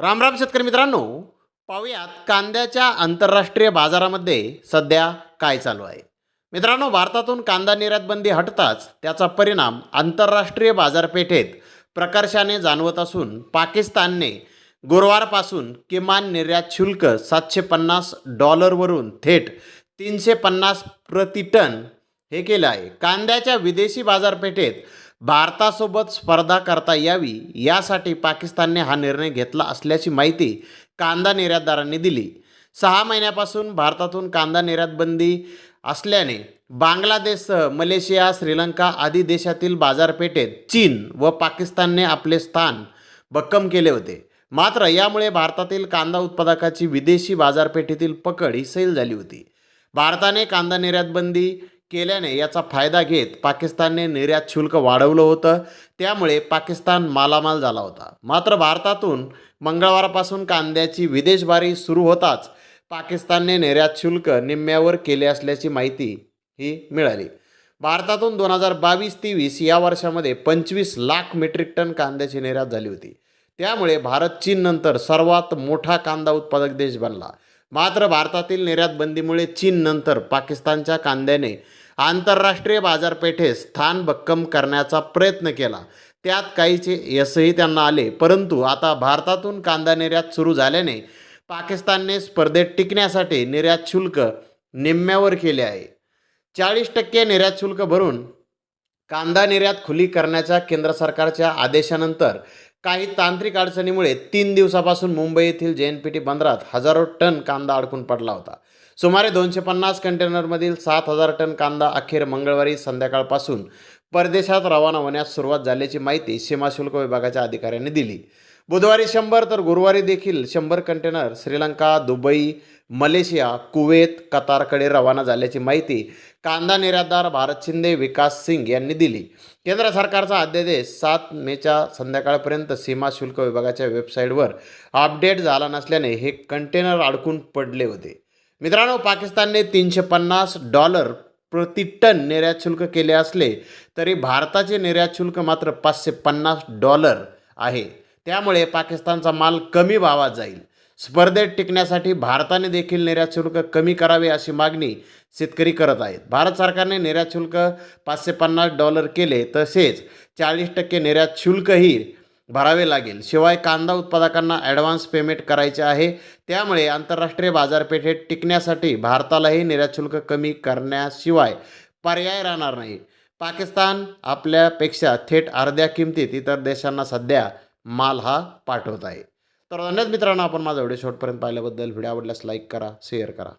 राम राम शेतकरी मित्रांनो पाहूयात कांद्याच्या आंतरराष्ट्रीय बाजारामध्ये सध्या काय चालू आहे. मित्रांनो भारतातून कांदा निर्यात बंदी हटताच त्याचा परिणाम आंतरराष्ट्रीय बाजारपेठेत प्रकर्षाने जाणवत असून पाकिस्तानने गुरुवारपासून किमान निर्यात शुल्क सातशे पन्नास डॉलरवरून थेट तीनशे पन्नास प्रति टन हे केलं आहे. कांद्याच्या विदेशी बाजारपेठेत भारतासोबत स्पर्धा करता यावी यासाठी पाकिस्तानने हा निर्णय घेतला असल्याची माहिती कांदा निर्यातदारांनी दिली. सहा महिन्यापासून भारतातून कांदा निर्यात बंदी असल्याने बांगलादेशसह मलेशिया श्रीलंका आदी देशातील बाजारपेठेत चीन व पाकिस्तानने आपले स्थान भक्कम केले होते. मात्र यामुळे भारतातील कांदा उत्पादकाची विदेशी बाजारपेठेतील पकड ही सैल झाली होती. भारताने कांदा निर्यात बंदी केल्याने याचा फायदा घेत पाकिस्तानने निर्यात शुल्क वाढवलं होतं. त्यामुळे पाकिस्तान मालामाल झाला होता. मात्र भारतातून मंगळवारपासून कांद्याची विदेशबारी सुरू होताच पाकिस्तानने निर्यात शुल्क निम्म्यावर केले असल्याची माहिती ही मिळाली. भारतातून दोन हजार बावीस तेवीस या वर्षामध्ये पंचवीस लाख मेट्रिक टन कांद्याची निर्यात झाली होती. त्यामुळे भारत चीननंतर सर्वात मोठा कांदा उत्पादक देश बनला. मात्र भारतातील निर्यात बंदीमुळे चीननंतर पाकिस्तानच्या कांद्याने आंतरराष्ट्रीय बाजारपेठेत स्थान भक्कम करण्याचा प्रयत्न केला. त्यात काहीचे यशही त्यांना आले. परंतु आता भारतातून कांदा निर्यात सुरू झाल्याने पाकिस्तानने स्पर्धेत टिकण्यासाठी निर्यात शुल्क निम्म्यावर केले आहे. चाळीस टक्के निर्यात शुल्क भरून कांदा निर्यात खुली करण्याच्या केंद्र सरकारच्या आदेशानंतर काही तांत्रिक अडचणीमुळे तीन दिवसापासून मुंबई येथील जे एन पी टी बंदरात हजारो टन कांदा अडकून पडला होता. सुमारे दोनशे पन्नास कंटेनरमधील सात हजार टन कांदा अखेर मंगळवारी संध्याकाळपासून परदेशात रवाना होण्यास सुरुवात झाल्याची माहिती सीमाशुल्क विभागाच्या अधिकाऱ्यांनी दिली. बुधवारी शंभर तर गुरुवारी देखील शंभर container Sri Lanka Dubai Malaysia Kuwait कतारकडे रवाना झाल्याची माहिती कांदा निर्यातदार भारत शिंदे विकास सिंग यांनी दिली. केंद्र सरकारचा अध्यादेश सात मेच्या संध्याकाळपर्यंत सीमा शुल्क विभागाच्या वेबसाईटवर अपडेट झाला नसल्याने हे कंटेनर अडकून पडले होते. मित्रांनो पाकिस्तानने तीनशे पन्नास डॉलर प्रति टन निर्यात शुल्क केले असले तरी भारताचे निर्यात शुल्क मात्र पाचशे पन्नास डॉलर आहे. त्यामुळे पाकिस्तानचा माल कमी भावात जाईल. स्पर्धेत टिकण्यासाठी भारताने देखील निर्यात शुल्क कमी करावे अशी मागणी शेतकरी करत आहेत. भारत सरकारने निर्यात शुल्क पाचशे पन्नास डॉलर केले तसेच चाळीस टक्के निर्यात शुल्कही भरावे लागेल. शिवाय कांदा उत्पादकांना ॲडव्हान्स पेमेंट करायचे आहे. त्यामुळे आंतरराष्ट्रीय बाजारपेठेत टिकण्यासाठी भारतालाही निर्यात शुल्क कमी करण्याशिवाय पर्याय राहणार नाही. पाकिस्तान आपल्यापेक्षा थेट अर्ध्या किमतीत इतर देशांना सध्या माल हा पाठवत आहे. तर धन्यवाद मित्रांनो आपण माझा व्हिडिओ शॉर्टपर्यंत पाहिल्याबद्दल. व्हिडिओ आवडल्यास लाईक करा शेअर करा.